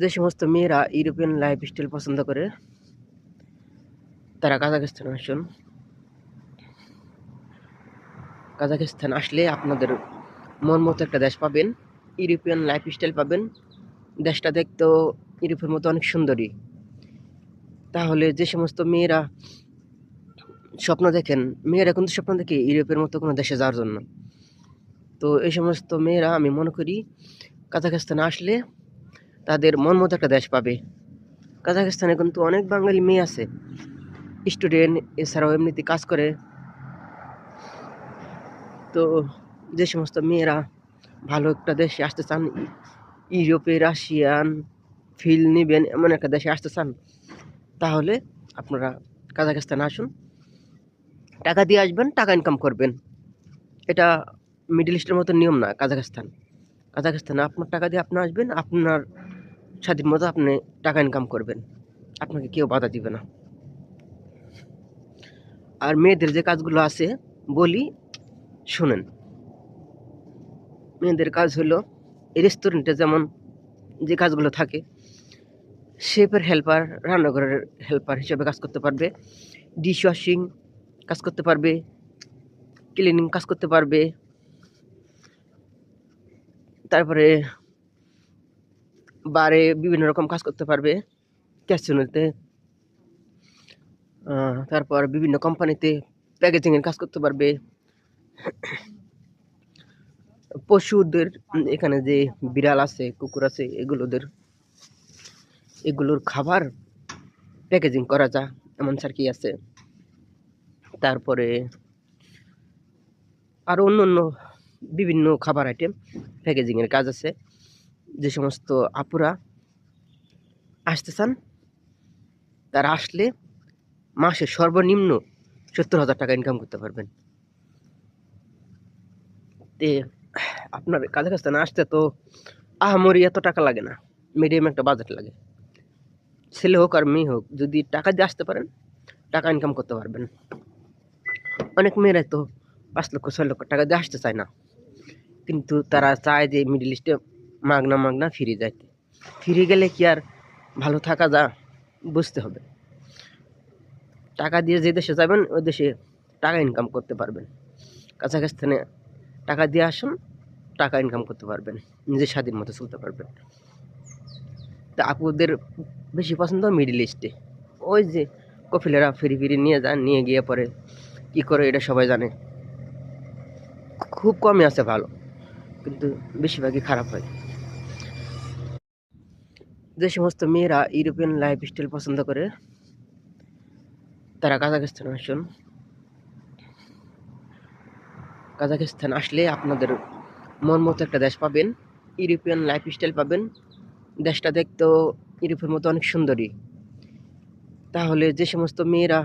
যে সমস্ত মেয়েরা ইউরোপিয়ান লাইফ স্টাইল পছন্দ করে, তারা কাজাকিস্তান আসুন। কাজাকিস্তান আসলে আপনাদের মন মতো একটা দেশ পাবেন, ইউরোপিয়ান লাইফ স্টাইল পাবেন। দেশটা দেখতেও ইউরোপের মতো অনেক সুন্দরী। তাহলে যে সমস্ত মেয়েরা স্বপ্ন দেখেন, মেয়েরা কিন্তু স্বপ্ন দেখে ইউরোপের মতো কোনো দেশে যাওয়ার জন্য। তো এই সমস্ত মেয়েরা আমি মনে করি কাজাকিস্তানে আসলে তাদের মন মতো একটা দেশ পাবে। কাজাকিস্তানে কিন্তু অনেক বাঙালি মেয়ে আছে। স্টুডেন্ট, এছাড়াও এমনিতে কাজ করে। তো যে সমস্ত মেয়েরা ভালো একটা দেশে আসতে চান, ইউরোপে, রাশিয়ান, ফিল নেবেন, এমন একটা দেশে আসতে চান, তাহলে আপনারা কাজাকিস্তানে আসুন। টাকা দিয়ে আসবেন, টাকা ইনকাম করবেন। এটা মিডল ইস্টের মতো নিয়ম না কাজাকিস্তান কাজাকিস্তানে আপনার টাকা দিয়ে আপনি আসবেন, আপনার স্বাধীন মতো আপনি টাকা ইনকাম করবেন। আপনাকে কেউ বাধা দিবে না। আর মেয়েদের যে কাজগুলো আছে, বলি, শুনেন। মেয়েদের কাজ হলো রেস্টুরেন্টে যেমন যে কাজগুলো থাকে শেফের হেল্পার রান্নাঘরের হেল্পার হিসেবে কাজ করতে পারবে। ডিশ ওয়াশিং কাজ করতে পারবে। ক্লিনিং কাজ করতে পারবে। তারপরে বারে বিভিন্ন রকম কাজ করতে পারবে ক্যাশনুতে তারপর বিভিন্ন কোম্পানিতে প্যাকেজিংয়ের কাজ করতে পারবে। পশুদের, এখানে যে বিড়াল আছে, কুকুর আছে, এগুলোদের, এগুলোর খাবার প্যাকেজিং করা যা, এমন স্যার কি আছে। তারপরে আরও অন্য অন্য বিভিন্ন খাবার আইটেম প্যাকেজিংয়ের কাজ আছে। যে সমস্ত আপুরা আসতে চান তারা আসলে মাসে সর্বনিম্ন সত্তর হাজার টাকা ইনকাম করতে পারবেন। তে, আপনার কাছাকাছি আসতে তো আহামরি এত টাকা লাগে না মিডিয়াম একটা বাজেট লাগে। ছেলে হোক আর মেয়ে হোক, যদি টাকা দিয়ে আসতে পারেন, টাকা ইনকাম করতে পারবেন। অনেক মেয়েরাই তো পাঁচ লক্ষ, ছয় লক্ষ টাকা দিয়ে আসতে চায় না। কিন্তু তারা চায় যে মিডিল ইস্টে মাগনা মাগনা ফিরে যাইতে। ফিরে গেলে কি আর ভালো থাকা যা, বুঝতে হবে। টাকা দিয়ে যে দেশে যাবেন, ওই দেশে টাকা ইনকাম করতে পারবেন। কাছাকাছি টাকা দিয়ে আসুন, টাকা ইনকাম করতে পারবেন। নিজের স্বাধীন মতো চলতে পারবেন। তা আপুদের বেশি পছন্দ মিডিল ইস্টে ওই যে কফিলেরা ফিরি ফিরি নিয়ে যান, নিয়ে গিয়ে পরে কি করে এটা সবাই জানে। খুব কমই আছে ভালো, কিন্তু বেশিরভাগই খারাপ হয়। যে সমস্ত মেয়েরা ইউরোপিয়ান লাইফ স্টাইল পছন্দ করে, তারা কাজাকিস্তান আসুন। কাজাকিস্তান আসলে আপনাদের মন মতো একটা দেশ পাবেন, ইউরোপিয়ান লাইফ স্টাইল পাবেন। দেশটা দেখতেও ইউরোপের মতো অনেক সুন্দরী। তাহলে যে সমস্ত মেয়েরা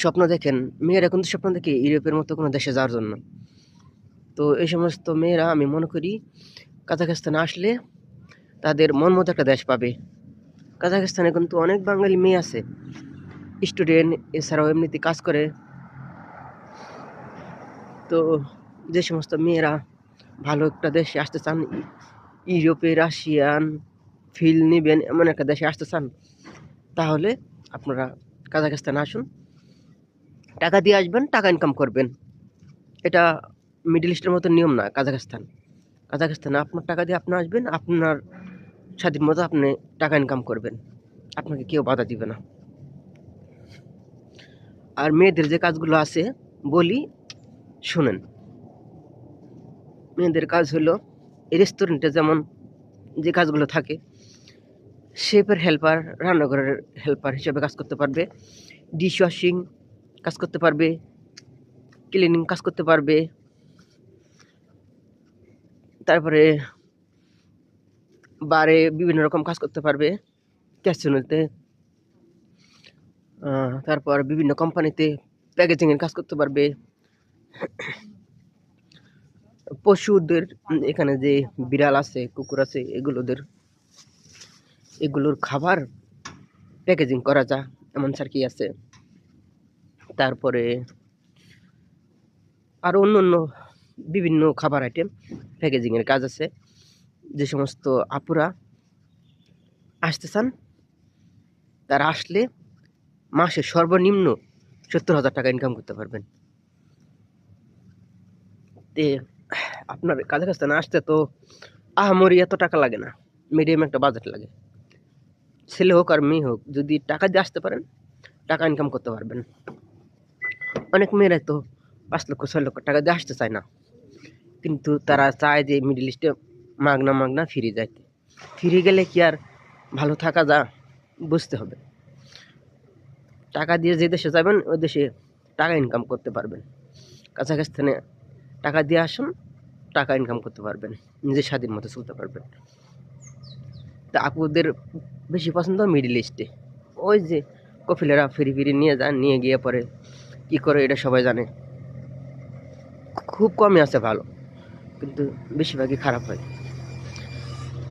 স্বপ্ন দেখেন, মেয়েরা কিন্তু স্বপ্ন দেখে ইউরোপের মতো কোনো দেশে যাওয়ার জন্য। তো এই সমস্ত মেয়েরা আমি মনে করি কাজাকিস্তানে আসলে তাদের মন মতো একটা দেশ পাবে। কাজাকিস্তানে কিন্তু অনেক বাঙালি মেয়ে আছে। স্টুডেন্ট এছাড়াও এমনিতে কাজ করে। তো যে সমস্ত মেয়েরা ভালো একটা দেশে আসতে চান, ইউরোপে, রাশিয়ান, ফিল নেবেন, এমন একটা দেশে আসতে চান, তাহলে আপনারা কাজাকিস্তানে আসুন। টাকা দিয়ে আসবেন, টাকা ইনকাম করবেন। এটা মিডল ইস্টের মতো নিয়ম না কাজাকিস্তান কাজাকিস্তানে আপনার টাকা দিয়ে আপনি আসবেন, আপনার স্বাধীন মতো আপনি টাকা ইনকাম করবেন। আপনাকে কেউ বাধা দিবে না। আর মেয়েদের যে কাজগুলো আছে, বলি, শুনেন। মেয়েদের কাজ হলো রেস্টুরেন্টে যেমন যে কাজগুলো থাকে শেফের হেল্পার রান্নাঘরের হেল্পার হিসেবে কাজ করতে পারবে। ডিশ ওয়াশিং কাজ করতে পারবে। ক্লিনিং কাজ করতে পারবে। তারপরে বারে বিভিন্ন রকম কাজ করতে পারবে ক্যাশনুতে তারপর বিভিন্ন কোম্পানিতে প্যাকেজিংয়ের কাজ করতে পারবে। পশুদের এখানে যে বিড়াল আছে, কুকুর আছে, এগুলোদের, এগুলোর খাবার প্যাকেজিং করা যা, এমন স্যার কি আছে। তারপরে আরও অন্য অন্য বিভিন্ন খাবার আইটেম প্যাকেজিংয়ের কাজ আছে। যে সমস্ত আপুরা আসতে চান তারা আসলে মাসে সর্বনিম্ন সত্তর হাজার টাকা ইনকাম করতে পারবেন। তে, আপনার কাজাখস্তানে আসতে তো আহামরি এত টাকা লাগে না মিডিয়াম একটা বাজেট লাগে। ছেলে হোক আর মেয়ে হোক, যদি টাকা দিয়ে আসতে পারেন, টাকা ইনকাম করতে পারবেন। অনেক মেয়েরাই তো পাঁচ লক্ষ, ছয় লক্ষ টাকা দিয়ে আসতে চায় না। কিন্তু তারা চায় যে মিডিল ইস্টে মাগনা মাগনা ফিরে যাইতে। ফিরে গেলে কি আর ভালো থাকা যা, বুঝতে হবে। টাকা দিয়ে যে দেশে যাবেন, ওই দেশে টাকা ইনকাম করতে পারবেন। কাছাকাছি টাকা দিয়ে আসুন, টাকা ইনকাম করতে পারবেন। নিজের স্বাধীন মতো চলতে পারবেন। তা আপুদের বেশি পছন্দ মিডিল ইস্টে ওই যে কফিলেরা ফিরি ফিরি নিয়ে যান, নিয়ে গিয়ে পরে কি করে এটা সবাই জানে। খুব কমই আছে ভালো, কিন্তু বেশিরভাগই খারাপ হয়।